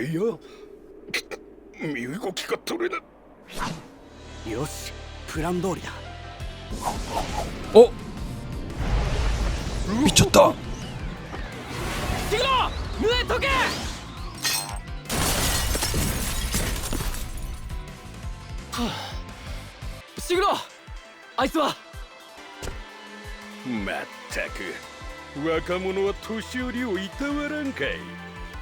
いや身動きが取れない。よしプラン通りだ。お見ちゃった。グロシグロあいつは。まったく若者は年寄りをいたわらんかい。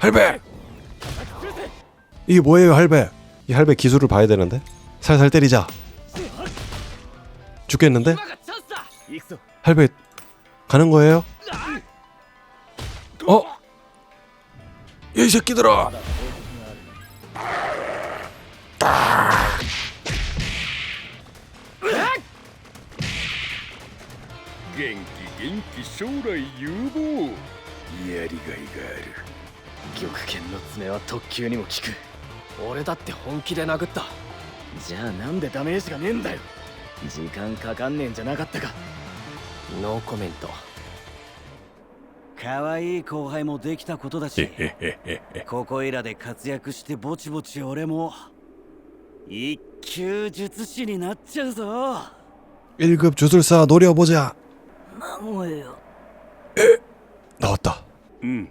할배! 이게 뭐예요, 할배? 이 할배 기술을 봐야 되는데? 살살 때리자. 죽겠는데? 行くぞ 할배 가는 거예요? 어? 야, 이 새끼들아! 元気元気将来有望やりがいがある 玉剣の爪は特級にも効く俺だって本気で殴ったじゃあなんでダメージがねえんだよ時間かかんねえんじゃなかったかノーコメント可愛い後輩もできたことだしここいらで活躍してぼちぼち俺も一級術師になっちゃうぞ 1급 주술사 노려보자. 孫よ 나왔다. うん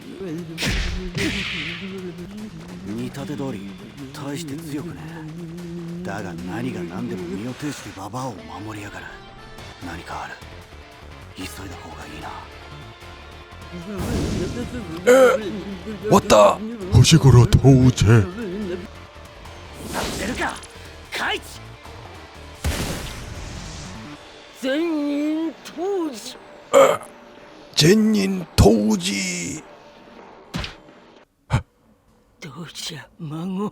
力ねだが何が何でも身を挺してババアを守りやがる。何かある。急いだ方がいいな。え終わった星から遠ぜ出るかカイ全員当時。全人当時。どうじゃ孫。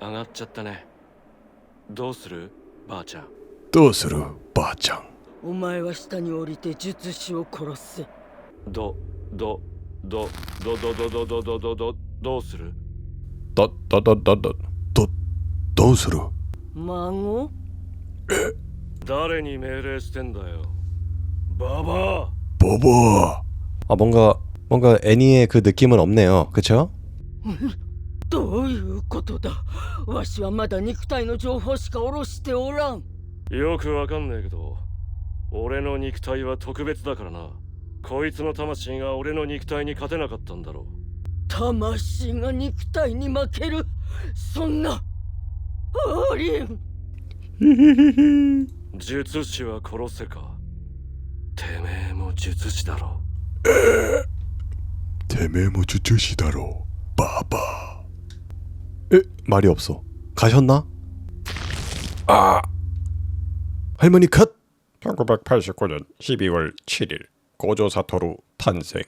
上がっちゃったねどうするばあちゃん 떠스르 바짱 お前は下に降りて術師を殺せどどどどどどどどどどどどうする 따따따따따 또 떠스르 孫誰に命令してんだよババア 바바 아 뭔가 뭔가 애니의 그 느낌은 없네요. 그쵸? どういうことだ？わしはまだ肉体の情報しか下ろしておらん。よくわかんねえけど俺の肉体は特別だからな。こいつの魂が俺の肉体に勝てなかったんだろ魂が肉体に負ける？そんなありえん。う 術師は殺せか？てめえも術師だろてめえも術師だろババ 에? 말이 없어. 가셨나? 아! 할머니 컷! 1989년 12월 7일 고조 사토루 탄생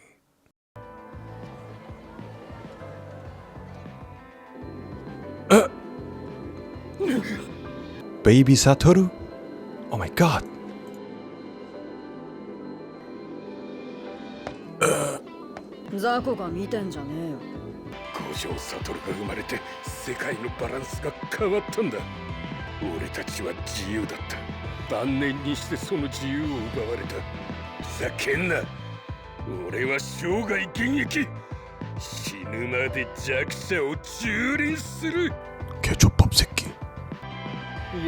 베이비 사토루? 오 마이 갓. ザコが見てんじゃねえよ 五条悟が生まれて世界のバランスが変わったんだ俺たちは自由だった晩年にしてその自由を奪われたふざけんな俺は生涯現役死ぬまで弱者を蹂躙する 개조밥 새끼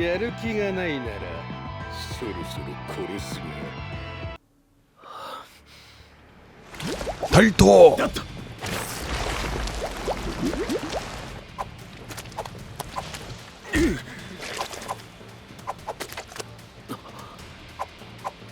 やる気がないならそろそろ殺すが 달토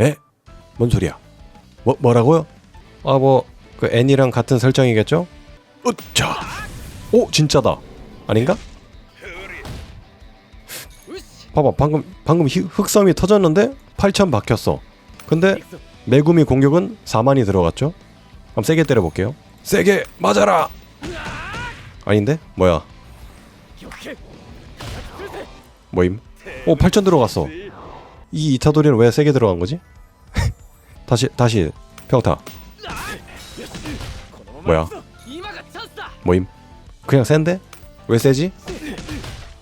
에? 뭔 소리야? 뭐 뭐라고요? 아 뭐 그 N이랑 같은 설정이겠죠? 으짜 오 진짜다. 아닌가? 봐봐 방금 방금 히- 흑섬이 터졌는데 8천 박혔어. 근데 메구미 공격은 4만이 들어갔죠? 그럼 세게 때려볼게요. 세게 맞아라. 아닌데? 뭐야? 뭐임? 오 8천 들어갔어. 이 이타도리는 왜 세게 들어간 거지? 다시 다시 평타 뭐야 모임 그냥 센데? 왜 세지?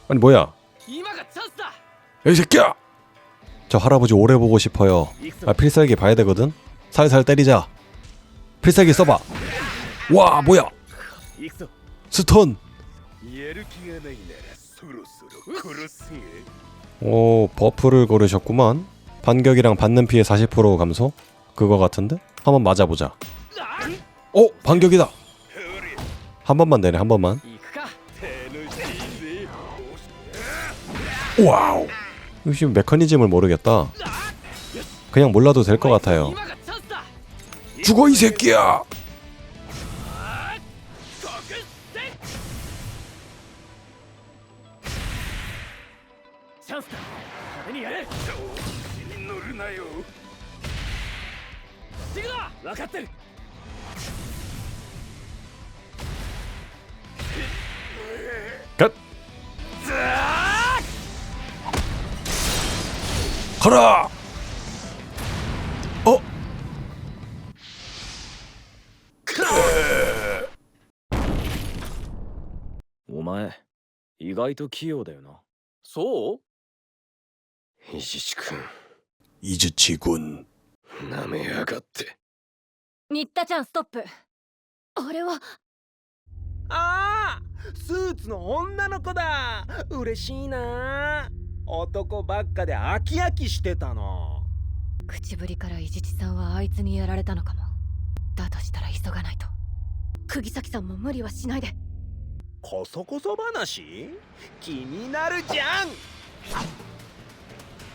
아니 뭐야 이 새끼야! 저 할아버지 오래 보고 싶어요 아 필살기 봐야 되거든? 살살 때리자 필살기 써봐 와 뭐야 스톤 오 버프를 고르셨구만 반격이랑 받는 피해 40% 감소? 그거 같은데? 한번 맞아보자 오! 반격이다! 한 번만 내네 한 번만 와우 지금 메커니즘을 모르겠다 그냥 몰라도 될 것 같아요 죽어 이 새끼야 ャンスだ。派手にやれ。調子に乗るなよ。分かってる。こら。お。お前意外と器用だよな。そう？伊地君。伊地君。なめやがって。新田ちゃんストップ。俺は。ああスーツの女の子だ。嬉しいな男ばっかで飽き飽きしてたの。口ぶりから伊地知さんはあいつにやられたのかも。だとしたら急がないと。釘崎さんも無理はしないで。こそこそ話？気になるじゃん。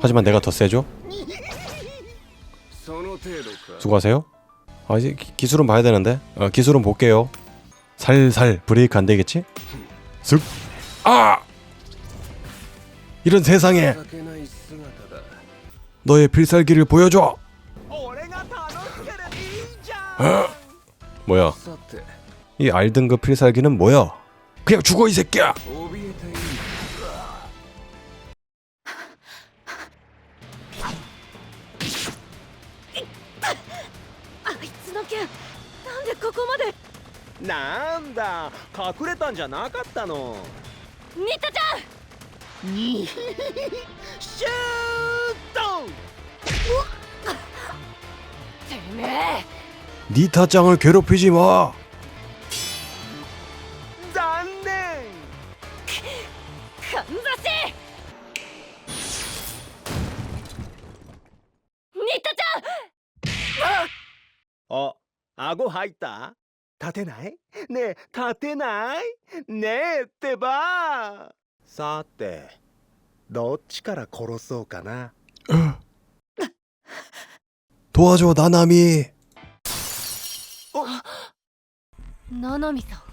하지만 내가 더 세죠? 수고하세요. 아 이제 기, 기술은 봐야 되는데. 아, 기술은 볼게요. 살살 브레이크 안 되겠지? 슥. 아! 이런 세상에 너의 필살기를 보여줘. 어? 뭐야? 이 알등급 필살기는 뭐야? 그냥 죽어 이 새끼야. なんだ隠れたんじゃなかったのニタちゃんにシュートてめえ 니타짱을 괴롭히지 마. 残念かんざしニタちゃんあ顎入った 立てないねえ立てないねえってばさてどっちから殺そうかな 도와줘 나나미. ナナミさ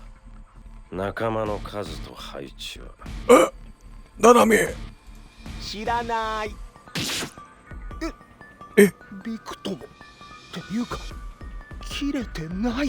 ん仲間の数と配置は 나나미. 知らないええビクトモっていうか切れてない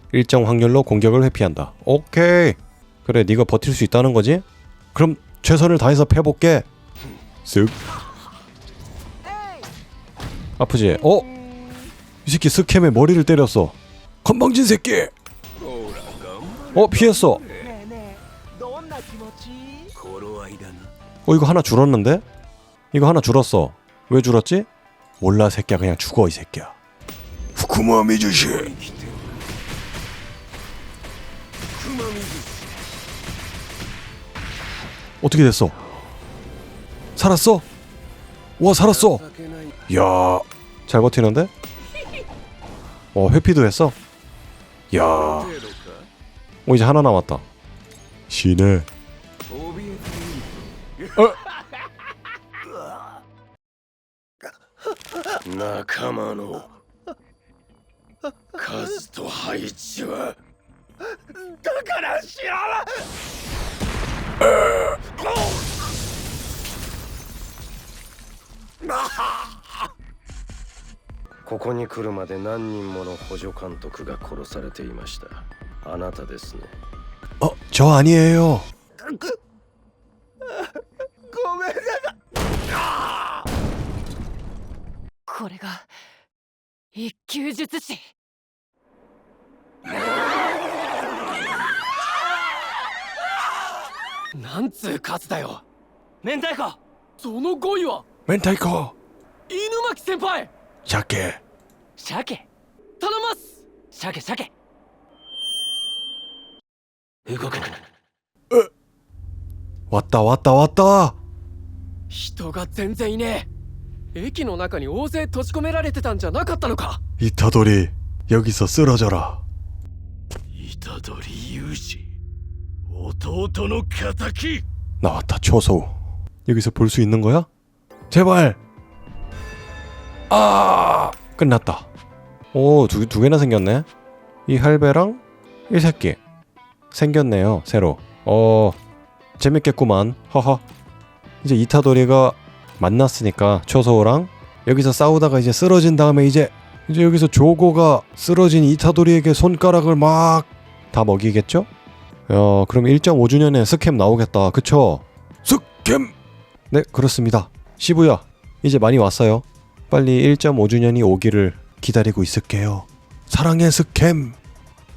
일정 확률로 공격을 회피한다. 오케이. 그래, 네가 버틸 수 있다는 거지? 그럼 최선을 다해서 패볼게. 쓱. 아프지? 어? 이 새끼 스캠에 머리를 때렸어. 건방진 새끼. 어 피했어. 어 이거 하나 줄었는데? 이거 하나 줄었어. 왜 줄었지? 몰라 새끼야 그냥 죽어 이 새끼야. 후쿠마 미주시. 어떻게 됐어? 살았어? 와 살았어. 야, 잘 버티는데? 어 회피도 했어. 야, 어 이제 하나 남았다. 시네. 어? 나카마노 카즈토 だから知らないここに来るまで何人もの補助監督が殺されていましたあなたですね 어, 저 아니에요. ごめんなさいこれが一級術師 なんつう数だよ。明太子。その5位は？明太子。犬巻先輩！鮭。鮭。頼ます！鮭鮭。動くな。え。終わった終わった終わった。人が全然いねえ。駅の中に大勢閉じ込められてたんじゃなかったのか？虎杖ヤギサスラジャラ虎杖勇士 弟の敵 나왔다 초소. 여기서 볼 수 있는 거야? 제발. 아 끝났다. 오두 두 개나 생겼네. 이 할배랑 이 새끼 생겼네요 새로. 어 재밌겠구만. 허허. 이제 이타도리가 만났으니까 초소랑 여기서 싸우다가 이제 쓰러진 다음에 이제 이제 여기서 조고가 쓰러진 이타도리에게 손가락을 막 다 먹이겠죠? 어 그럼 1.5주년에 스캠 나오겠다. 그쵸? 스캠. 네, 그렇습니다. 시부야, 이제 많이 왔어요. 빨리 1.5주년이 오기를 기다리고 있을게요. 사랑의 스캠.